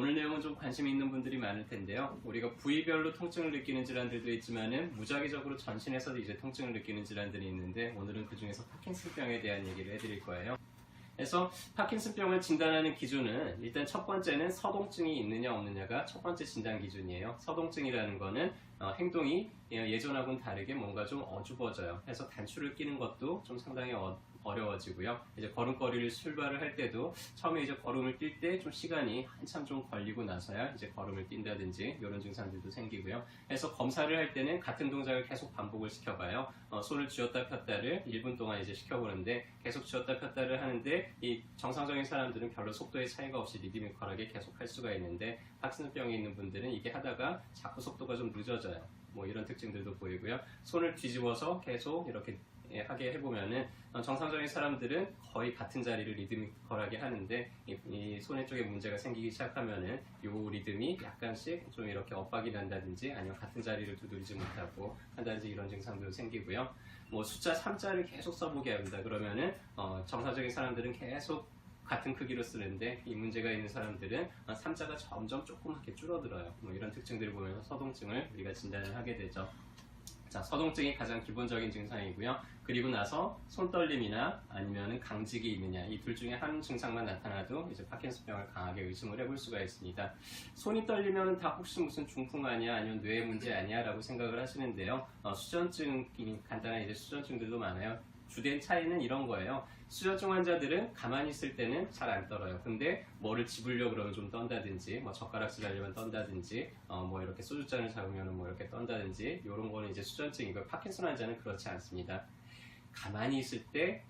오늘 내용은 좀 관심 있는 분들이 많을 텐데요. 우리가 부위별로 통증을 느끼는 질환들도 있지만은 무작위적으로 전신에서도 이제 통증을 느끼는 질환들이 있는데 오늘은 그 중에서 파킨슨병에 대한 얘기를 해드릴 거예요. 그래서 파킨슨병을 진단하는 기준은 일단 첫 번째는 서동증이 있느냐 없느냐가 첫 번째 진단 기준이에요. 서동증이라는 거는 어, 행동이 예전하고는 다르게 뭔가 좀 어줍어져요. 그래서 단추를 끼는 것도 좀 상당히 어, 려워지고요 이제 걸음걸이를 출발을 할 때도 처음에 이제 걸음을 뛸 때 좀 시간이 한참 좀 걸리고 나서야 이제 걸음을 뛴다든지 이런 증상들도 생기고요. 그래서 검사를 할 때는 같은 동작을 계속 반복을 시켜봐요. 어, 손을 쥐었다 폈다를 1분 동안 이제 시켜보는데 계속 쥐었다 폈다를 하는데 이 정상적인 사람들은 별로 속도의 차이가 없이 리드미컬하게 계속 할 수가 있는데 파킨슨병이 있는 분들은 이게 하다가 자꾸 속도가 좀 늦어져요. 뭐 이런 특징들도 보이고요. 손을 뒤집어서 계속 이렇게 예, 하게 해보면은 어, 정상적인 사람들은 거의 같은 자리를 리드미컬하게 하는데 이, 이 손의 쪽에 문제가 생기기 시작하면은 요 리듬이 약간씩 좀 이렇게 엇박이 난다든지 아니면 같은 자리를 두드리지 못하고 한다든지 이런 증상도 생기고요. 뭐 숫자 3자를 계속 써보게 합니다. 그러면은 어, 정상적인 사람들은 계속 같은 크기로 쓰는데 이 문제가 있는 사람들은 어, 3자가 점점 조그맣게 줄어들어요. 뭐 이런 특징들을 보면서 서동증을 우리가 진단을 하게 되죠. 자, 서동증이 가장 기본적인 증상이고요. 그리고 나서 손떨림이나 아니면 강직이 있느냐 이 둘 중에 한 증상만 나타나도 이제 파킨슨병을 강하게 의심을 해볼 수가 있습니다. 손이 떨리면 다 혹시 무슨 중풍 아니야 아니면 뇌 문제 아니야라고 생각을 하시는데요. 어, 수전증 간단한 이제 수전증들도 많아요. 주된 차이는 이런 거예요. 수전증 환자들은 가만히 있을 때는 잘 안 떨어요. 근데 뭐를 집으려고 그러면 좀 떤다든지, 뭐 젓가락질 하려면 떤다든지, 어, 뭐 이렇게 소주잔을 잡으면 뭐 이렇게 떤다든지, 이런 거는 이제 수전증이고 파킨슨 환자는 그렇지 않습니다. 가만히 있을 때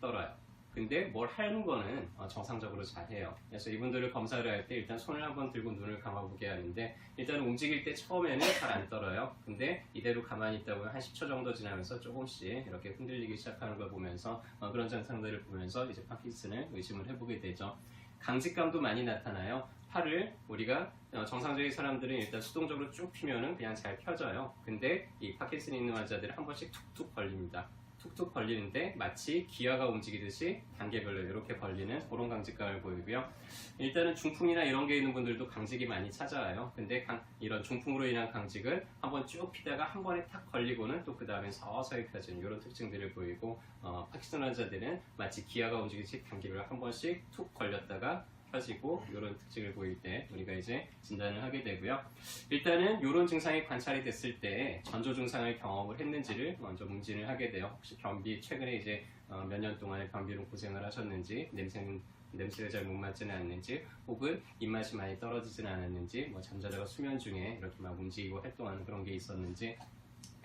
떨어요. 근데 뭘 하는 거는 어, 정상적으로 잘 해요. 그래서 이분들을 검사를 할 때 일단 손을 한번 들고 눈을 감아보게 하는데 일단 움직일 때 처음에는 잘 안 떨어요. 근데 이대로 가만히 있다 보면 한 10초 정도 지나면서 조금씩 이렇게 흔들리기 시작하는 걸 보면서 어, 그런 증상들을 보면서 이제 파킨슨을 의심을 해보게 되죠. 강직감도 많이 나타나요. 팔을 우리가 어, 정상적인 사람들은 일단 수동적으로 쭉 피면은 그냥 잘 펴져요. 근데 이 파킨슨 있는 환자들은 한 번씩 툭툭 벌립니다. 툭툭 벌리는데 마치 기아가 움직이듯이 단계별로 이렇게 벌리는 그런 강직감을 보이고요. 일단은 중풍이나 이런 게 있는 분들도 강직이 많이 찾아와요. 근데 강- 이런 중풍으로 인한 강직은 한번 쭉 피다가 한 번에 탁 걸리고는 또 그 다음에 서서히 펴지는 이런 특징들을 보이고 어, 파킨슨 환자들은 마치 기아가 움직이듯이 단계별로 한 번씩 툭 걸렸다가 펴지고 이런 특징을 보일 때 우리가 이제 진단을 하게 되고요. 일단은 이런 증상이 관찰이 됐을 때 전조 증상을 경험을 했는지를 먼저 문진을 하게 돼요. 혹시 변비 최근에 이제 어, 몇년 동안에 변비로 고생을 하셨는지 냄새는 냄새가 잘 못 맡지는 않는지 혹은 입맛이 많이 떨어지지는 않았는지 뭐 잠자다가 수면 중에 이렇게 막 움직이고 활동하는 그런 게 있었는지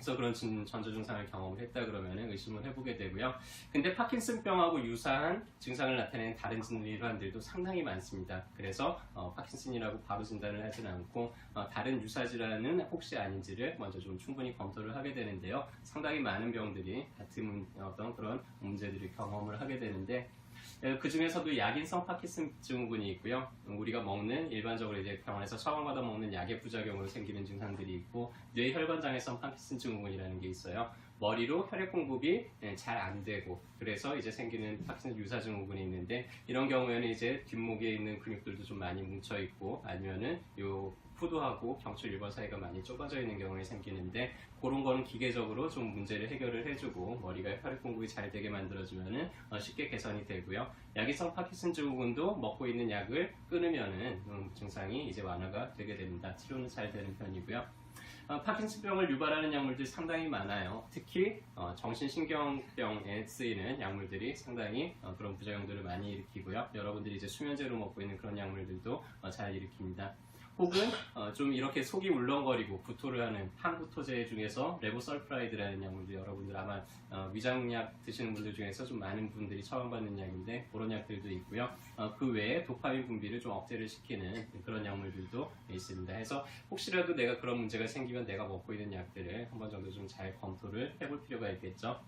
그래서 그런 진- 전조 증상을 경험을 했다 그러면 의심을 해보게 되고요. 근데 파킨슨병하고 유사한 증상을 나타내는 다른 질환들도 상당히 많습니다. 그래서 어, 파킨슨이라고 바로 진단을 하진 않고 어, 다른 유사 질환은 혹시 아닌지를 먼저 좀 충분히 검토를 하게 되는데요. 상당히 많은 병들이 같은 문- 어떤 그런 문제들을 경험을 하게 되는데 그 중에서도 약인성 파킨슨 증후군이 있고요. 우리가 먹는 일반적으로 이제 병원에서 처방받아 먹는 약의 부작용으로 생기는 증상들이 있고 뇌혈관장애성 파킨슨 증후군이라는 게 있어요. 머리로 혈액 공급이 잘 안 되고 그래서 이제 생기는 파킨슨 유사 증후군이 있는데 이런 경우에는 이제 뒷목에 있는 근육들도 좀 많이 뭉쳐 있고 아니면은 요 후두하고 경추 1번 사이가 많이 좁아져 있는 경우에 생기는데 그런 거는 기계적으로 좀 문제를 해결을 해주고 머리가 혈액 공급이 잘 되게 만들어주면은 어, 쉽게 개선이 되고요. 약이성 파킨슨 증후군도 먹고 있는 약을 끊으면은 음, 증상이 이제 완화가 되게 됩니다. 치료는 잘 되는 편이고요. 어, 파킨슨병을 유발하는 약물들이 상당히 많아요. 특히 어, 정신신경병에 쓰이는 약물들이 상당히 어, 그런 부작용들을 많이 일으키고요. 여러분들이 이제 수면제로 먹고 있는 그런 약물들도 어, 잘 일으킵니다. 혹은 어, 좀 이렇게 속이 울렁거리고 구토를 하는 항구토제 중에서 레보설프라이드라는 약물도 여러분들 아마 어, 위장약 드시는 분들 중에서 좀 많은 분들이 처방받는 약인데 그런 약들도 있고요. 어, 그 외에 도파민 분비를 좀 억제를 시키는 그런 약물들도 있습니다. 해서 혹시라도 내가 그런 문제가 생기면 내가 먹고 있는 약들을 한 번 정도 좀 잘 검토를 해볼 필요가 있겠죠.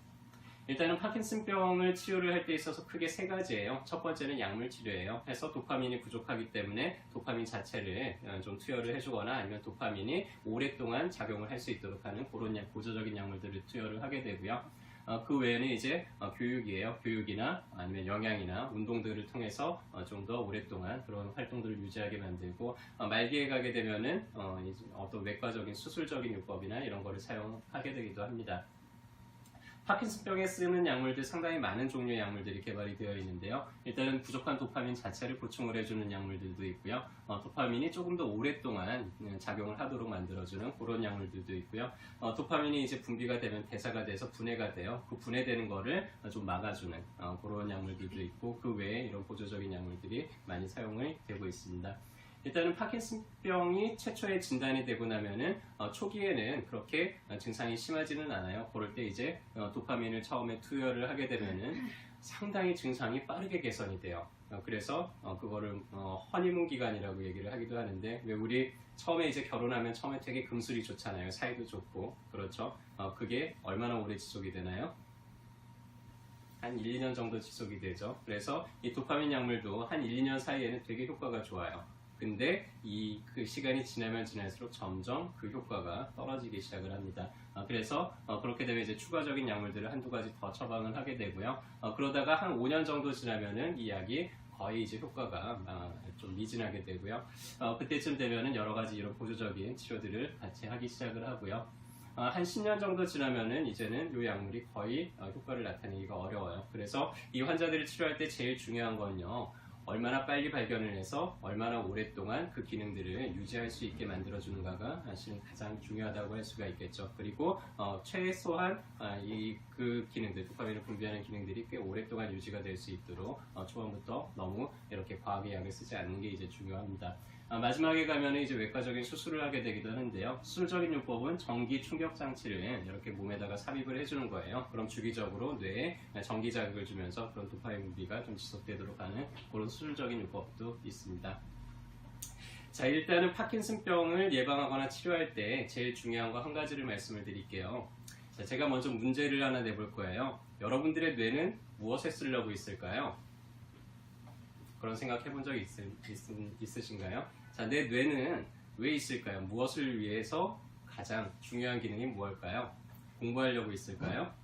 일단은 파킨슨병을 치료를 할 때 있어서 크게 세 가지예요. 첫 번째는 약물 치료예요. 해서 도파민이 부족하기 때문에 도파민 자체를 어, 좀 투여를 해주거나 아니면 도파민이 오랫동안 작용을 할 수 있도록 하는 그런 약, 보조적인 약물들을 투여를 하게 되고요. 어, 그 외에는 이제 어, 교육이에요. 교육이나 아니면 영양이나 운동들을 통해서 어, 좀더 오랫동안 그런 활동들을 유지하게 만들고 어, 말기에 가게 되면은 어떤 외과적인 수술적인 요법이나 이런 거를 사용하게 되기도 합니다. 파킨슨병에 쓰는 약물들 상당히 많은 종류의 약물들이 개발이 되어 있는데요. 일단은 부족한 도파민 자체를 보충을 해주는 약물들도 있고요. 어, 도파민이 조금 더 오랫동안 음, 작용을 하도록 만들어주는 그런 약물들도 있고요. 어, 도파민이 이제 분비가 되면 대사가 돼서 분해가 돼요. 그 분해되는 거를 좀 막아주는 어, 그런 약물들도 있고 그 외에 이런 보조적인 약물들이 많이 사용이 되고 있습니다. 일단은 파킨슨병이 최초에 진단이 되고 나면은 어, 초기에는 그렇게 어, 증상이 심하지는 않아요. 그럴 때 이제 어, 도파민을 처음에 투여를 하게 되면은 상당히 증상이 빠르게 개선이 돼요. 어, 그래서 어, 그거를 어, 허니문 기간이라고 얘기를 하기도 하는데 왜 우리 처음에 이제 결혼하면 처음에 되게 금술이 좋잖아요. 사이도 좋고 그렇죠. 어, 그게 얼마나 오래 지속이 되나요? 한 1, 2년 정도 지속이 되죠. 그래서 이 도파민 약물도 한 1, 2년 사이에는 되게 효과가 좋아요. 근데 이 그 시간이 지나면 지날수록 점점 그 효과가 떨어지기 시작을 합니다. 어, 그래서 어, 그렇게 되면 이제 추가적인 약물들을 한두 가지 더 처방을 하게 되고요. 어, 그러다가 한 5년 정도 지나면은 이 약이 거의 이제 효과가 아, 좀 미진하게 되고요. 어, 그때쯤 되면은 여러 가지 이런 보조적인 치료들을 같이 하기 시작을 하고요. 어, 한 10년 정도 지나면은 이제는 이 약물이 거의 어, 효과를 나타내기가 어려워요. 그래서 이 환자들을 치료할 때 제일 중요한 건요. 얼마나 빨리 발견을 해서 얼마나 오랫동안 그 기능들을 유지할 수 있게 만들어주는가가 사실은 가장 중요하다고 할 수가 있겠죠. 그리고 어, 최소한 이그 기능들, 도파민을 분비하는 기능들이 꽤 오랫동안 유지가 될 수 있도록 어, 초반부터 너무 이렇게 과하게 약을 쓰지 않는 게 이제 중요합니다. 아, 마지막에 가면은 이제 외과적인 수술을 하게 되기도 하는데요. 수술적인 요법은 전기 충격 장치를 이렇게 몸에다가 삽입을 해주는 거예요. 그럼 주기적으로 뇌에 전기 자극을 주면서 그런 도파민 분비가 좀 지속되도록 하는 그런 수술적인 요법도 있습니다. 자, 일단은 파킨슨병을 예방하거나 치료할 때 제일 중요한 거 한 가지를 말씀을 드릴게요. 자, 제가 먼저 문제를 하나 내볼 거예요. 여러분들의 뇌는 무엇에 쓰려고 있을까요? 그런 생각 해본 적 있, 있, 으신가요 자, 내 뇌는 왜 있을까요? 무엇을 위해서 가장 중요한 기능이 무엇일까요? 공부하려고 있을까요?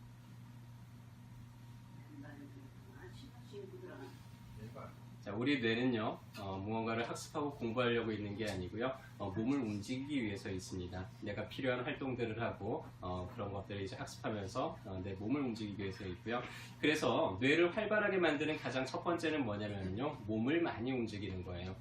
자, 우리 뇌는요, 어, 무언가를 학습하고 공부하려고 있는 게 아니고요, 어, 몸을 움직이기 위해서 있습니다. 내가 필요한 활동들을 하고 어, 그런 것들을 이제 학습하면서 어, 내 몸을 움직이기 위해서 있고요. 그래서 뇌를 활발하게 만드는 가장 첫 번째는 뭐냐면요, 몸을 많이 움직이는 거예요.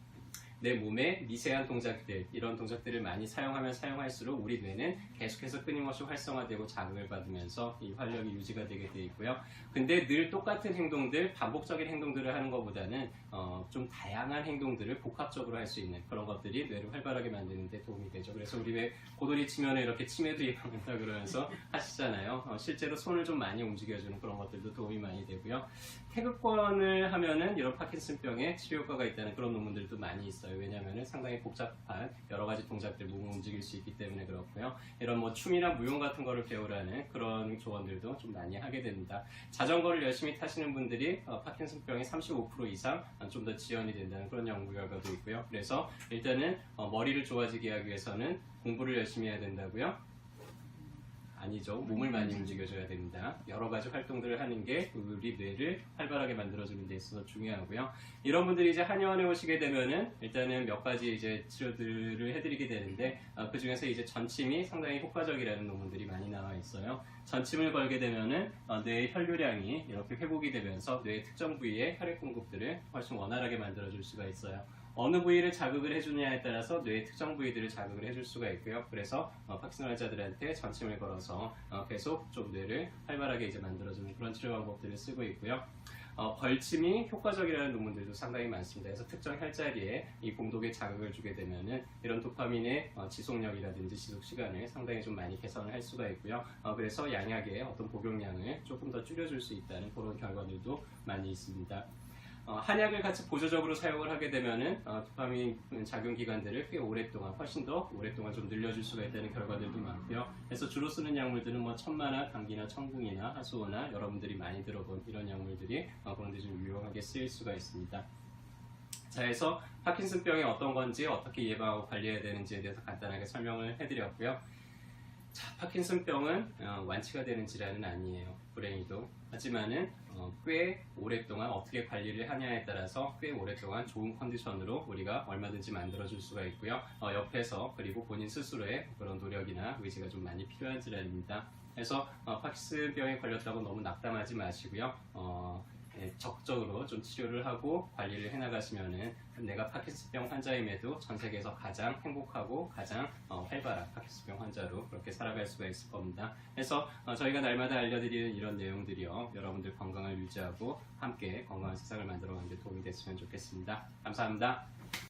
내 몸의 미세한 동작들, 이런 동작들을 많이 사용하면 사용할수록 우리 뇌는 계속해서 끊임없이 활성화되고 자극을 받으면서 이 활력이 유지가 되게 되어 있고요. 근데 늘 똑같은 행동들, 반복적인 행동들을 하는 것보다는 어, 좀 다양한 행동들을 복합적으로 할 수 있는 그런 것들이 뇌를 활발하게 만드는 데 도움이 되죠. 그래서 우리 왜 고돌이 치면 이렇게 치매도 예방한다 그러면서 하시잖아요. 어, 실제로 손을 좀 많이 움직여주는 그런 것들도 도움이 많이 되고요. 태극권을 하면은 이런 파킨슨병에 치료 효과가 있다는 그런 논문들도 많이 있어요. 왜냐하면 상당히 복잡한 여러 가지 동작들 몸을 움직일 수 있기 때문에 그렇고요. 이런 뭐 춤이나 무용 같은 거를 배우라는 그런 조언들도 좀 많이 하게 됩니다. 자전거를 열심히 타시는 분들이 어, 파킨슨병이 35% 이상 좀 더 지연이 된다는 그런 연구 결과도 있고요. 그래서 일단은 어, 머리를 좋아지게 하기 위해서는 공부를 열심히 해야 된다고요. 아니죠. 몸을 많이 움직여줘야 됩니다. 여러 가지 활동들을 하는 게 우리 뇌를 활발하게 만들어주는 데 있어서 중요하고요. 이런 분들이 이제 한의원에 오시게 되면은 일단은 몇 가지 이제 치료들을 해드리게 되는데 어, 그 중에서 이제 전침이 상당히 효과적이라는 논문들이 많이 나와 있어요. 전침을 걸게 되면은 어, 뇌의 혈류량이 이렇게 회복이 되면서 뇌의 특정 부위의 혈액 공급들을 훨씬 원활하게 만들어줄 수가 있어요. 어느 부위를 자극을 해주느냐에 따라서 뇌의 특정 부위들을 자극을 해줄 수가 있고요. 그래서 어, 파킨슨 환자들한테 전침을 걸어서 어, 계속 좀 뇌를 활발하게 이제 만들어주는 그런 치료 방법들을 쓰고 있고요. 어, 벌침이 효과적이라는 논문들도 상당히 많습니다. 그래서 특정 혈자리에 이 공독에 자극을 주게 되면은 이런 도파민의 어, 지속력이라든지 지속 시간을 상당히 좀 많이 개선을 할 수가 있고요. 어, 그래서 양약의 어떤 복용량을 조금 더 줄여줄 수 있다는 그런 결과들도 많이 있습니다. 어, 한약을 같이 보조적으로 사용을 하게 되면은 어, 도파민 작용 기간들을 꽤 오랫동안 훨씬 더 오랫동안 좀 늘려줄 수가 있다는 결과들도 많고요. 그래서 주로 쓰는 약물들은 뭐 천마나 감기나 청궁이나 하수오나 여러분들이 많이 들어본 이런 약물들이 어, 그런데 좀 유용하게 쓰일 수가 있습니다. 자, 해서 파킨슨병이 어떤 건지 어떻게 예방하고 관리해야 되는지에 대해서 간단하게 설명을 해드렸고요. 자, 파킨슨병은 어, 완치가 되는 질환은 아니에요. 불행히도 하지만은 어, 꽤 오랫동안 어떻게 관리를 하냐에 따라서 꽤 오랫동안 좋은 컨디션으로 우리가 얼마든지 만들어줄 수가 있고요. 어, 옆에서 그리고 본인 스스로의 그런 노력이나 의지가 좀 많이 필요한 질환입니다. 그래서 어, 파킨슨병에 걸렸다고 너무 낙담하지 마시고요. 어, 예, 적극적으로 좀 치료를 하고 관리를 해나가시면은 내가 파킨슨병 환자임에도 전 세계에서 가장 행복하고 가장 어, 활발한 파킨슨병 환자로 그렇게 살아갈 수가 있을 겁니다. 그래서 어, 저희가 날마다 알려드리는 이런 내용들이요 여러분들 건강을 유지하고 함께 건강한 세상을 만들어가는 데 도움이 됐으면 좋겠습니다. 감사합니다.